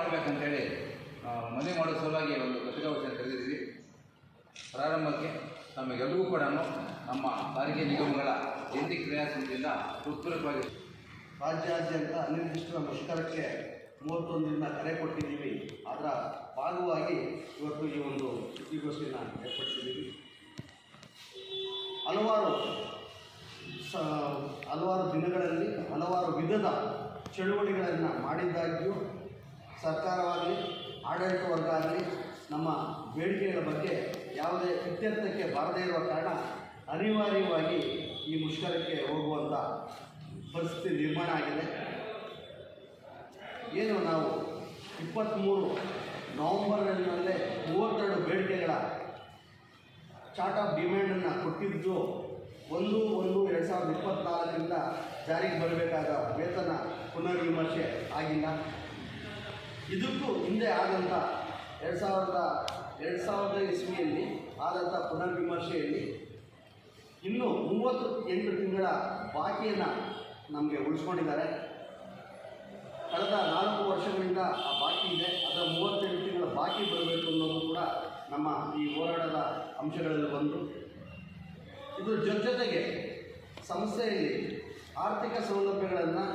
ಮಾಡಬೇಕಂತೇಳಿ ಮನೆ ಮಾಡೋ ಸಲುವಾಗಿ ಒಂದು ಪತ್ರಿಕಾಗೋಷ್ಠಿಯನ್ನು ಕರೆದಿದ್ದೀವಿ ಪ್ರಾರಂಭಕ್ಕೆ ನಮಗೆಲ್ಲರಿಗೂ ಕೂಡ ನಮ್ಮ ಸಾರಿಗೆ ನಿಗಮಗಳ ಜಂಟಿ ಕ್ರಿಯಾ ಹೃತ್ಪೂರ್ವಕವಾಗಿ ರಾಜ್ಯಾದ್ಯಂತ ಅನಿರ್ದಿಷ್ಟ ಮುಷ್ಕರಕ್ಕೆ ಮೂವತ್ತೊಂದು ದಿನ ಕರೆ ಕೊಟ್ಟಿದ್ದೀವಿ. ಅದರ ಭಾಗವಾಗಿ ಇವತ್ತು ಈ ಒಂದು ಸುದ್ದಿಗೋಷ್ಠಿಯನ್ನು ಏರ್ಪಡಿಸಿದ್ದೀವಿ. ಹಲವಾರು ಸ, ಹಲವಾರು ದಿನಗಳಲ್ಲಿ ಹಲವಾರು ವಿಧದ ಚಳುವಳಿಗಳನ್ನು ಮಾಡಿದ್ದಾಗ್ಯೂ ಸರ್ಕಾರವಾಗಲಿ, ಆಡಳಿತ ವರ್ಗ ಆಗಲಿ ನಮ್ಮ ಬೇಡಿಕೆಗಳ ಬಗ್ಗೆ ಯಾವುದೇ ಇತ್ಯರ್ಥಕ್ಕೆ ಬಾರದೇ ಇರುವ ಕಾರಣ ಅನಿವಾರ್ಯವಾಗಿ ಈ ಮುಷ್ಕರಕ್ಕೆ ಹೋಗುವಂಥ ಪರಿಸ್ಥಿತಿ ನಿರ್ಮಾಣ ಆಗಿದೆ. ಏನು ನಾವು ಇಪ್ಪತ್ತ್ಮೂರು ನವಂಬರ್ನಲ್ಲೇ ಮೂವತ್ತೆರಡು ಬೇಡಿಕೆಗಳ ಚಾರ್ಟ್ ಆಫ್ ಡಿಮ್ಯಾಂಡನ್ನು ಕೊಟ್ಟಿದ್ದು ಒಂದು ಒಂದು, ಎರಡು ಸಾವಿರದ ಇಪ್ಪತ್ತ್ನಾಲ್ಕರಿಂದ ಜಾರಿಗೆ ಬರಬೇಕಾದ ವೇತನ ಪುನರ್ವಿಮರ್ಶೆ ಆಗಿಲ್ಲ. ಇದಕ್ಕೂ ಹಿಂದೆ ಆದಂಥ ಎರಡು ಸಾವಿರದ ಎರಡು ಸಾವಿರದ ಇಸ್ವಿಯಲ್ಲಿ ಆದಂಥ ಪುನರ್ವಿಮರ್ಶೆಯಲ್ಲಿ ಇನ್ನೂ ಮೂವತ್ತು ಎಂಟು ತಿಂಗಳ ಬಾಕಿಯನ್ನು ನಮಗೆ ಉಳಿಸ್ಕೊಂಡಿದ್ದಾರೆ. ಕಳೆದ ನಾಲ್ಕು ವರ್ಷಗಳಿಂದ ಆ ಬಾಕಿ ಇದೆ. ಅದರ ಮೂವತ್ತೆಂಟು ತಿಂಗಳ ಬಾಕಿ ಬರಬೇಕು ಅನ್ನೋದು ಕೂಡ ನಮ್ಮ ಈ ಹೋರಾಟದ ಅಂಶಗಳಲ್ಲಿ ಬಂತು ಇದ್ರ ಜೊತೆ ಜೊತೆಗೆ ಸಂಸ್ಥೆಯಲ್ಲಿ ಆರ್ಥಿಕ ಸೌಲಭ್ಯಗಳನ್ನು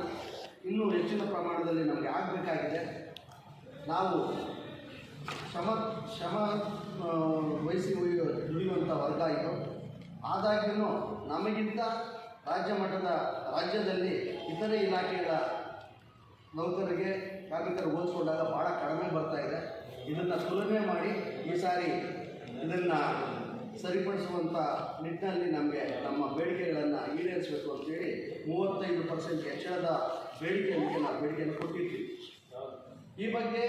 ಇನ್ನೂ ಹೆಚ್ಚಿನ ಪ್ರಮಾಣದಲ್ಲಿ ನಮಗೆ ಆಗಬೇಕಾಗಿದೆ. ನಾವು ಶ್ರಮ ಶ್ರಮ ವಹಿಸಿ ದುಡಿಯುವಂಥ ವರ್ಗ ಇದು. ಆದಾಗ್ಯೂ ನಮಗಿಂತ ರಾಜ್ಯ ಮಟ್ಟದ ರಾಜ್ಯದಲ್ಲಿ ಇತರೆ ಇಲಾಖೆಗಳ ನೌಕರರಿಗೆ ಕಾರ್ಮಿಕರು ಹೋಲಿಸ್ಕೊಂಡಾಗ ಭಾಳ ಕಡಿಮೆ ಬರ್ತಾ ಇದೆ. ಇದನ್ನು ತುಲನೆ ಮಾಡಿ ಈ ಸಾರಿ ಇದನ್ನು ಸರಿಪಡಿಸುವಂಥ ನಿಟ್ಟಿನಲ್ಲಿ ನಮಗೆ ನಮ್ಮ ಬೇಡಿಕೆಗಳನ್ನು ಈಡೇರಿಸಬೇಕು ಅಂತೇಳಿ ಮೂವತ್ತೈದು ಪರ್ಸೆಂಟ್ ಹೆಚ್ಚಳದ ಬೇಡಿಕೆಯೊಂದಿಗೆ ನಾವು ಬೇಡಿಕೆಯನ್ನು ಕೊಟ್ಟಿದ್ದೀವಿ. ಈ ಬಗ್ಗೆ